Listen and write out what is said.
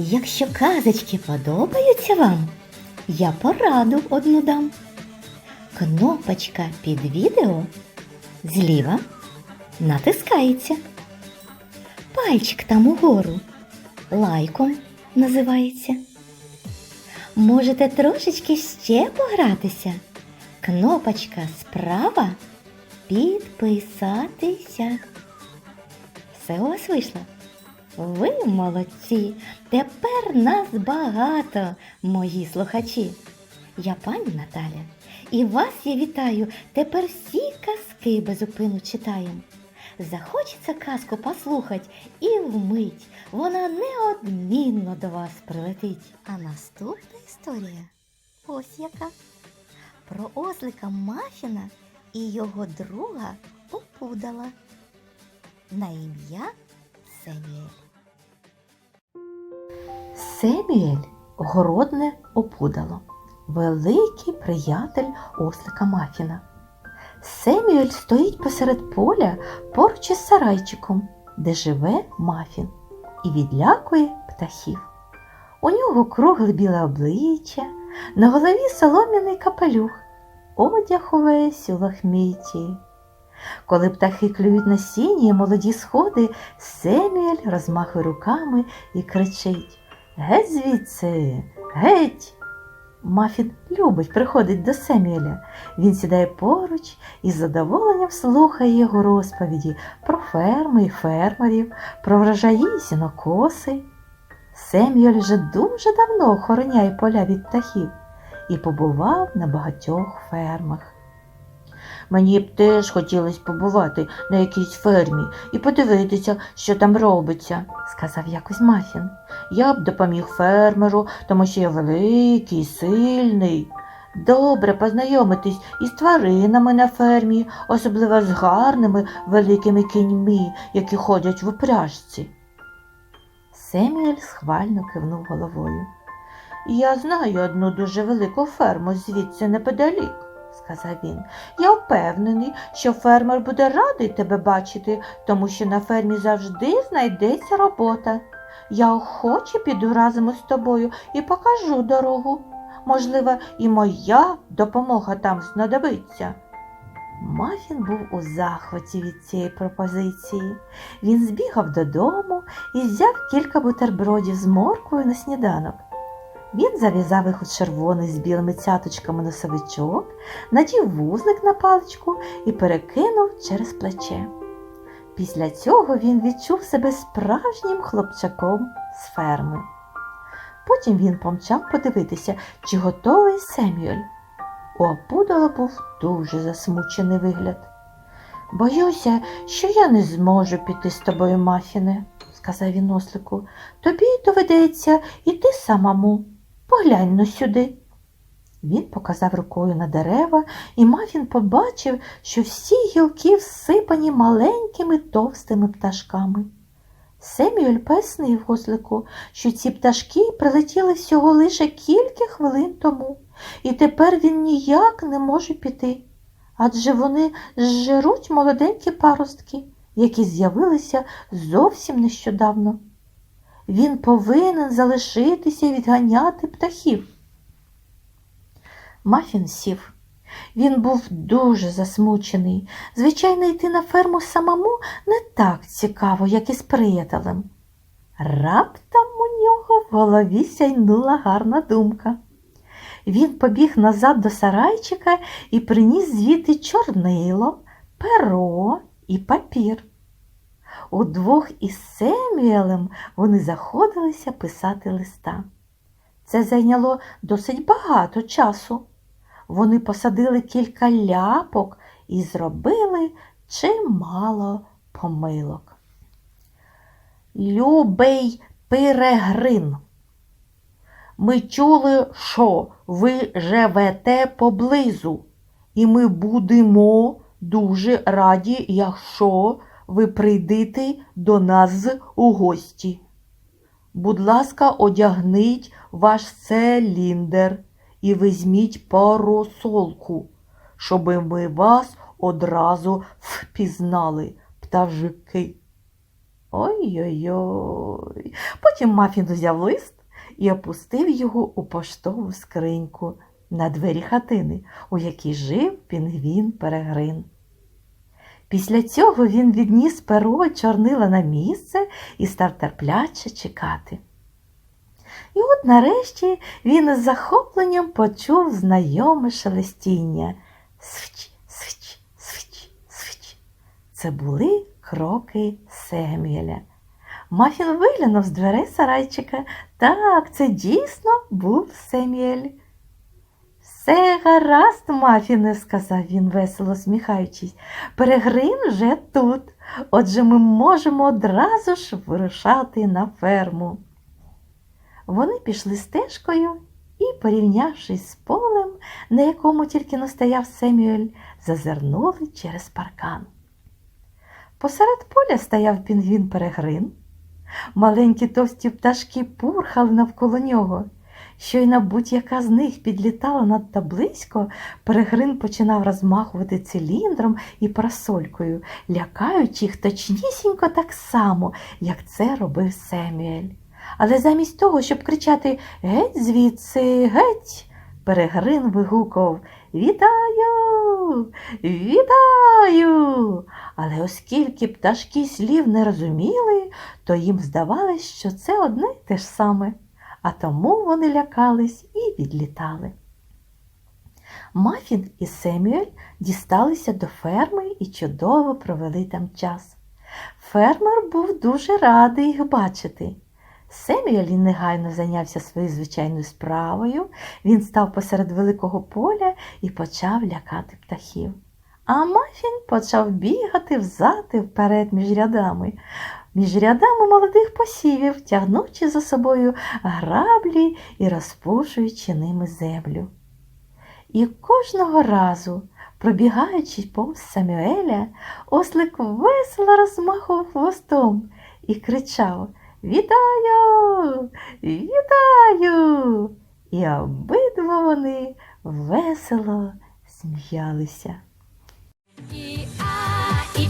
Якщо казочки подобаються вам, я пораду одну дам. Кнопочка під відео зліва натискається. Пальчик там угору лайком називається. Можете трошечки ще погратися. Кнопочка справа підписатися. Все у вас вийшло? Ви молодці! Тепер нас багато, мої слухачі. Я пані Наталя, і вас я вітаю. Тепер всі казки безупину читаємо. Захочеться казку послухать і вмить вона неодмінно до вас прилетить. А наступна історія ось яка. Про ослика Мафіна і його друга Опудала. На ім'я Семюель. Семюель городне опудало, великий приятель ослика Мафіна. Семюель стоїть посеред поля поруч із сарайчиком, де живе Мафін, і відлякує птахів. У нього кругле біле обличчя, на голові солом'яний капелюх, одяг увесь у лахміті. Коли птахи клюють на сіні і молоді сходи, Семюель розмахує руками і кричить Геть звідси, геть. Мафін любить приходить до Семіля. Він сідає поруч і з задоволенням слухає його розповіді про ферми і фермерів, про врожаї і сінокоси. Семюель вже дуже давно охороняє поля від птахів і побував на багатьох фермах. Мені б теж хотілося побувати на якійсь фермі і подивитися, що там робиться. сказав якось Мафін. Я б допоміг фермеру, тому що я великий, сильний. Добре познайомитись із тваринами на фермі, особливо з гарними великими кіньми, які ходять в упряжці. Семюель схвально кивнув головою. Я знаю одну дуже велику ферму звідси неподалік, сказав він. Я впевнений, що фермер буде радий тебе бачити, тому що на фермі завжди знайдеться робота. Я охоче піду разом із тобою і покажу дорогу. Можливо, і моя допомога там знадобиться. Мафін був у захваті від цієї пропозиції. Він збігав додому і взяв кілька бутербродів з морквою на сніданок. Він зав'язав їх у червоний з білими цяточками носовичок, надів вузлик на паличку і перекинув через плече. Після цього він відчув себе справжнім хлопчаком з ферми. Потім він помчав подивитися, чи готовий Семюель. У Апудала був дуже засмучений вигляд. Боюся, що я не зможу піти з тобою, Мафіне, сказав він ослику. Тобі доведеться іти самому. Поглянь но сюди. Він показав рукою на дерева, і Мафін побачив, що всі гілки всипані маленькими товстими пташками. Семюель пояснив ослику, що ці пташки прилетіли всього лише кілька хвилин тому, і тепер він ніяк не може піти, адже вони зжируть молоденькі паростки, які з'явилися зовсім нещодавно. Він повинен залишитися і відганяти птахів. Мафін сів. Він був дуже засмучений. Звичайно, йти на ферму самому не так цікаво, як із приятелем. Раптом у нього в голові сяйнула гарна думка. Він побіг назад до сарайчика і приніс звідти чорнило, перо і папір. Удвох із Семюелем вони заходилися писати листа. Це зайняло досить багато часу. Вони посадили кілька ляпок і зробили чимало помилок. Любий Пирегрин. Ми чули, що ви живете поблизу, і ми будемо дуже раді, якщо ви прийдете до нас у гості. Будь ласка, одягніть ваш циліндр і візьміть парасолку, щоби ми вас одразу впізнали, птажики. Ой-ой-ой. Потім Мафін взяв лист і опустив його у поштову скриньку на двері хатини, у якій жив пінгвін Перегрин. Після цього він відніс перо чорнила на місце і став терпляче чекати. І от нарешті він із захопленням почув знайоме шелестіння. Свич, свич, свич, свич. Це були кроки Семюеля. Мафін виглянув з дверей сарайчика. Так, це дійсно був Семюель. Все гаразд, Мафіне, сказав він, весело сміхаючись. Перегрин вже тут. Отже, ми можемо одразу ж вирушати на ферму. Вони пішли стежкою і, порівнявшись з полем, на якому тільки настояв Семюель, зазирнули через паркан. Посеред поля стояв пінгвін Перегрин. Маленькі товсті пташки пурхали навколо нього. Щойно будь-яка з них підлітала надто близько, Перегрин починав розмахувати циліндром і парасолькою, лякаючи їх точнісінько так само, як це робив Семюель. Але замість того, щоб кричати Геть звідси, геть, Перегрин вигукав Вітаю! Вітаю! Але оскільки пташки слів не розуміли, то їм здавалось, що це одне й те ж саме, а тому вони лякались і відлітали. Мафін і Семюель дісталися до ферми і чудово провели там час. Фермер був дуже радий їх бачити. Семюель негайно зайнявся своєю звичайною справою. Він став посеред великого поля і почав лякати птахів. А Мафін почав бігати взад і вперед між рядами, між рядами молодих посівів, тягнучи за собою граблі і розпушуючи ними землю. І кожного разу, пробігаючи повз Самюеля, ослик весело розмахував хвостом і кричав Вітаю! Вітаю! І обидва вони весело сміялися. І а, і.